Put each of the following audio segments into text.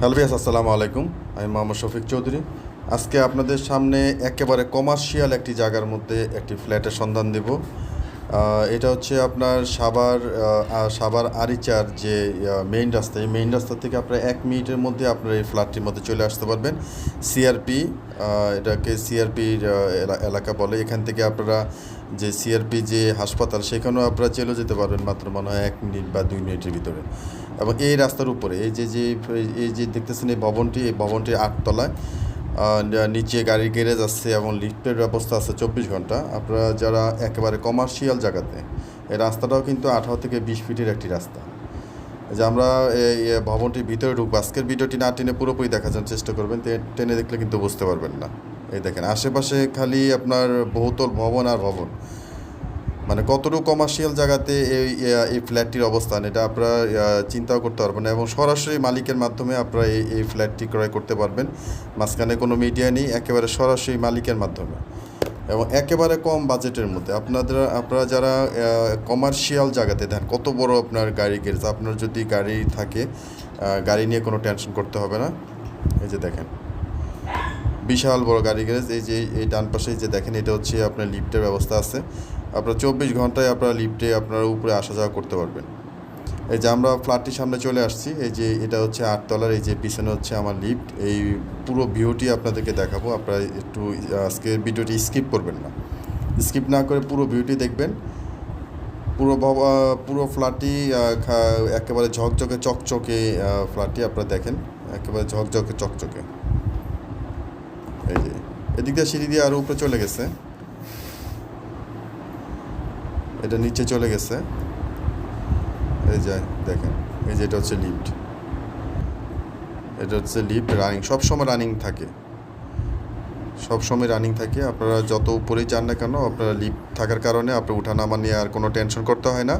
Hello বিয়াস আসসালামু আলাইকুম। আমি মোহাম্মদ শফিক চৌধুরী। আজকে আপনাদের সামনে একেবারে কমার্শিয়াল একটি জায়গার মধ্যে একটি ফ্ল্যাটের সন্ধান দেব। এটা হচ্ছে আপনার সাবার আহ, আরিচার যে মেইন রাস্তা। এই মেইন রাস্তা থেকে আপনার এক মিনিটের মধ্যে আপনার এই ফ্ল্যাটটির মধ্যে চলে আসতে পারবেন। সিআরপি এটাকে সিআরপির এলাকা বলে। এখান থেকে আপনারা যে সিআরপি যে হাসপাতাল সেখানেও আপনারা চলে যেতে পারবেন মাত্র মনে হয় এক মিনিট বা দুই মিনিটের ভিতরে। এবং এই রাস্তার উপরে, এই যে যে, এই যে দেখতেছেন এই ভবনটি এই ভবনটি আটতলায় নিচে গাড়ির গ্যারেজ আছে এবং লিফটের ব্যবস্থা আছে চব্বিশ ঘণ্টা। আপনারা যারা একেবারে কমার্শিয়াল জায়গাতে, এই রাস্তাটাও কিন্তু আঠারো থেকে বিশ ফিটের একটি রাস্তা। যে আমরা এই ভবনটির ভিতরে ঢুকবো, আজকের ভিডিওটি না টেনে পুরোপুরি দেখার জন্য চেষ্টা করবেন টেনে দেখলে কিন্তু বুঝতে পারবেন না। এই দেখেন, আশেপাশে খালি আপনার বহুতল ভবন আর ভবন। মানে কতটুকু কমার্শিয়াল জায়গাতে এই এই ফ্ল্যাটটির অবস্থান, এটা আপনারা চিন্তাও করতে পারবেন এবং সরাসরি মালিকের মাধ্যমে আপনারা এই এই ফ্ল্যাটটি ক্রয় করতে পারবেন। মাঝখানে কোনো মিডিয়া নেই, একেবারে সরাসরি মালিকের মাধ্যমে। এবং একেবারে কম বাজেটের মধ্যে। আপনাদের, আপনারা যারা কমার্শিয়াল জায়গাতে দেন, কত বড় আপনার গাড়ি গ্যারেজ আপনার যদি গাড়ি থাকে গাড়ি নিয়ে কোনো টেনশন করতে হবে না। এই যে দেখেন, বিশাল বড় গাড়ি গ্যারেজ এই যে, এই ডান পাশে যে দেখেন, এটা হচ্ছে আপনার লিফটের ব্যবস্থা আছে। আপনার চব্বিশ ঘন্টায় আপনার লিফটে আপনারা উপরে আসা যাওয়া করতে পারবেন। এই যে আমরা ফ্ল্যাটটির সামনে চলে আসছি, এই যে এটা হচ্ছে আটতলার, এই যে পিছনে হচ্ছে আমার লিফট, এই পুরো ভিউটি আপনাদেরকে দেখাবো। আপনারা একটু আজকে ভিডিওটি স্কিপ করবেন না। স্কিপ না করে পুরো ভিউটি দেখবেন। পুরো পুরো ফ্ল্যাটটি একেবারে ঝকঝকে, চকচকে ফ্ল্যাটটি আপনারা দেখেন। একেবারে ঝকঝকে, চকচকে। এই যে, এদিক দিয়ে সিঁড়ি দিয়ে আরও উপরে চলে গেছে। এটা নিচে চলে গেছে। এই যে দেখেন, এই যে এটা হচ্ছে লিফট এটা হচ্ছে লিফট রানিং সব সময় রানিং থাকে। সব সময় রানিং থাকে, আপনারা যত উপরেই যান না কেন, আপনারা লিফট থাকার কারণে আপনার উঠানামা নিয়ে আর কোনো টেনশন করতে হয় না।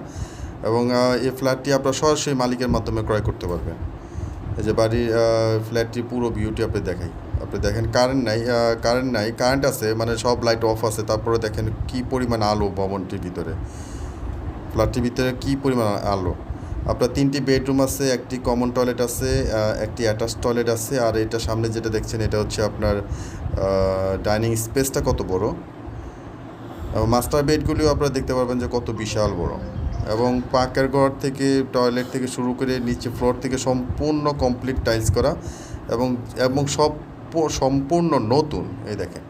এবং এই ফ্ল্যাটটি আপনারা সরাসরি মালিকের মাধ্যমে ক্রয় করতে পারবেন। এই যে বাড়ির ফ্ল্যাটটি পুরো ভিউটি আপনি দেখাই। আপনি দেখেন কারেন্ট নাই কারেন্ট নাই কারেন্ট আছে মানে সব লাইট অফ আছে, তারপরে দেখেন কি পরিমাণ আলো ভবনটির ভিতরে। ফ্ল্যাটটির ভিতরে কি পরিমাণ আলো? আপনার তিনটি বেডরুম আছে, একটি কমন টয়লেট আছে একটি অ্যাটাচ টয়লেট আছে, আর এটা সামনে যেটা দেখছেন, এটা হচ্ছে আপনার ডাইনিং স্পেসটা কত বড়? মাস্টার বেডগুলিও আপনারা দেখতে পারবেন যে কত বিশাল বড়। এবং পাকের ঘর থেকে টয়লেট থেকে শুরু করে নিচে ফ্লোর থেকে সম্পূর্ণ কমপ্লিট টাইলস করা এবং এবং সব সম্পূর্ণ নতুন, এই দেখেন।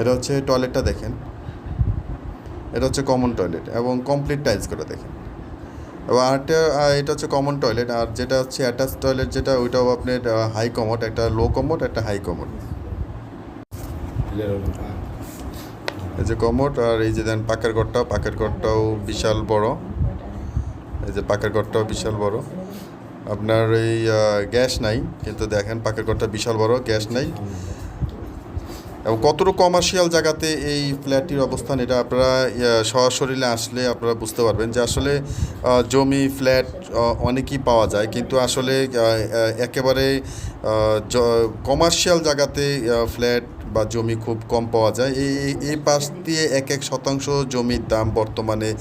এটা হচ্ছে টয়লেটটা দেখেন। এটা হচ্ছে কমন টয়লেট এবং কমপ্লিট টাইলস করা দেখেন। এবং আরেকটা এটা হচ্ছে কমন টয়লেট আর যেটা হচ্ছে অ্যাটাচ টয়লেট যেটা, ওইটাও আপনার হাই কমোড, একটা লো কমোড, একটা হাই কমোড। এই যে কমোট আর এই যে দেন পাকের ঘরটা পাকের ঘরটাও বিশাল বড়। এই যে পাকের ঘরটাও বিশাল বড়। আপনার এই গ্যাস নাই, কিন্তু দেখেন পাকের ঘরটা বিশাল বড়, গ্যাস নাই। এবং কতটুকু কমার্শিয়াল জায়গাতে এই ফ্ল্যাটটির অবস্থান, এটা আপনারা সরাসরিলে আসলে আপনারা বুঝতে পারবেন যে আসলে জমি, ফ্ল্যাট অনেকই পাওয়া যায়। কিন্তু আসলে একেবারে কমার্শিয়াল জায়গাতে ফ্ল্যাট বা জমি খুব কম পাওয়া যায়। এই, এই- পাশ দিয়ে এক এক শতাংশ জমির দাম বর্তমানে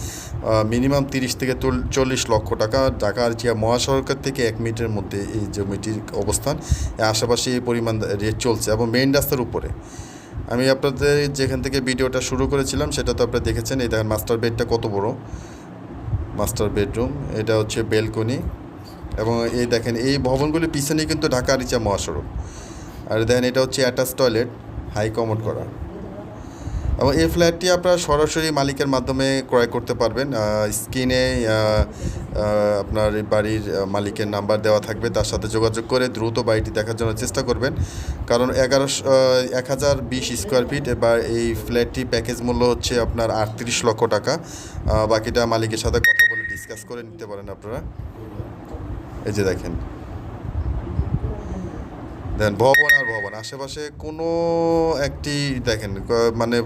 মিনিমাম তিরিশ থেকে চল্লিশ লক্ষ টাকা। ঢাকা যে মহাসড়কের থেকে এক মিনিটের মধ্যে এই জমিটির অবস্থান আশেপাশে এই পরিমাণ রেট চলছে এবং মেইন রাস্তার উপরে। আমি আপনাদের যেখান থেকে ভিডিওটা শুরু করেছিলাম, সেটা তো আপনারা দেখেছেন। এই দেখেন মাস্টার বেডটা কত বড়। মাস্টার বেডরুম এটা হচ্ছে বেলকনি এবং এই দেখেন, এই ভবনগুলির পিছনেই কিন্তু ঢাকা রিচা মহাসড়ক। আর দেখেন, এটা হচ্ছে অ্যাটাচ টয়লেট হাই কমোড করা। এবং এই ফ্ল্যাটটি আপনারা সরাসরি মালিকের মাধ্যমে ক্রয় করতে পারবেন। স্ক্রিনে আপনার বাড়ির মালিকের নাম্বার দেওয়া থাকবে। তার সাথে যোগাযোগ করে দ্রুত বাড়িটি দেখার জন্য চেষ্টা করবেন। কারণ এগারোশো এক হাজার বিশ স্কোয়ার ফিট এবার এই ফ্ল্যাটটি প্যাকেজ মূল্য হচ্ছে আপনার আটত্রিশ লক্ষ টাকা। বাকিটা মালিকের সাথে কথা বলে ডিসকাস করে নিতে পারেন আপনারা। এই যে দেখেন। দেন ভবন আর ভবন। আশেপাশে কোনো একটি দেখেন মানে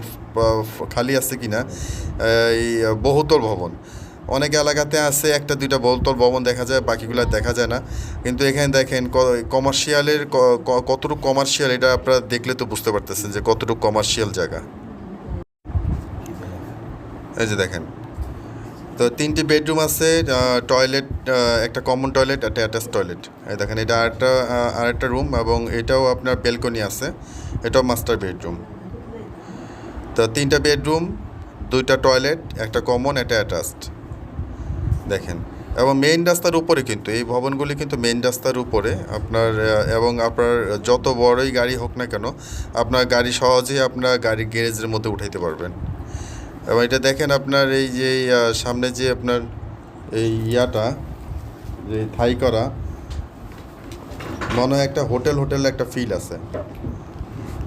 খালি আছে কি না এই বহুতল ভবন। অনেক এলাকাতে আছে একটা, দুইটা বহুতল ভবন দেখা যায়, বাকিগুলো দেখা যায় না। কিন্তু এখানে দেখেন কমার্শিয়ালের কতটুকু কমার্শিয়াল, এটা আপনারা দেখলে তো বুঝতে পারতেছেন যে কতটুকু কমার্শিয়াল জায়গা। এই যে দেখেন। তো তিনটি বেডরুম আছে টয়লেট একটা কমন টয়লেট একটা অ্যাটাচ টয়লেট দেখেন, এটা আরেকটা আরেকটা রুম এবং এটাও আপনার বেলকনি আছে, এটাও মাস্টার বেডরুম তো তিনটা বেডরুম, দুইটা টয়লেট একটা কমন একটা অ্যাটাচড দেখেন, এবং মেইন রাস্তার উপরে কিন্তু, এই ভবনগুলি কিন্তু মেইন রাস্তার উপরে। আপনার এবং আপনার যত বড়ই গাড়ি হোক না কেন, আপনার গাড়ি সহজেই আপনার গাড়ির গ্যারেজের মধ্যে উঠাইতে পারবেন। এবং এটা দেখেন আপনার এই যে সামনে যে আপনার এই ইয়াটা, যে থাই করা, মনে হয় একটা হোটেল হোটেল একটা ফিল আছে।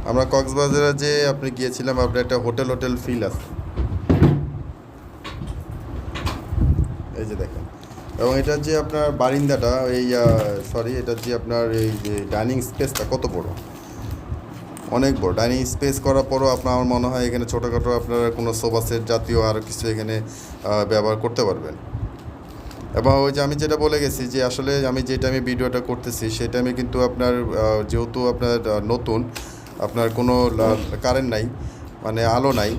আমরা কক্সবাজারে যে আপনি গিয়েছিলাম, আপনার একটা হোটেল হোটেল ফিল আছে। এই যে দেখেন। এবং এটা যে আপনার বারিন্দাটা, এই সরি এটা যে আপনার এই যে ডাইনিং স্পেসটা কত বড়? অনেক বড়। ডাইনিং স্পেস করার পরও আপনার আমার মনে হয় এখানে ছোটোখাটো আপনারা কোনো সোফা সেট জাতীয় আরও কিছু এখানে ব্যবহার করতে পারবেন। এবং ওই যে আমি যেটা বলে গেছি যে আসলে আমি যে টাইমে ভিডিওটা করতেছি, সেই টাইমে কিন্তু আপনার যেহেতু আপনার নতুন, আপনার কোনো কারেন্ট নাই মানে আলো নাই,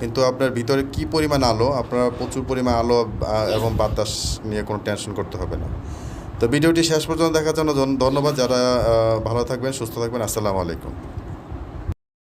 কিন্তু আপনার ভিতরে কি পরিমাণ আলো, আপনার প্রচুর পরিমাণ আলো এবং বাতাস নিয়ে কোনো টেনশন করতে হবে না। তো ভিডিওটি শেষ পর্যন্ত দেখার জন্য ধন- ধন্যবাদ। যারা ভালো থাকবেন, সুস্থ থাকবেন, আসসালামু আলাইকুম।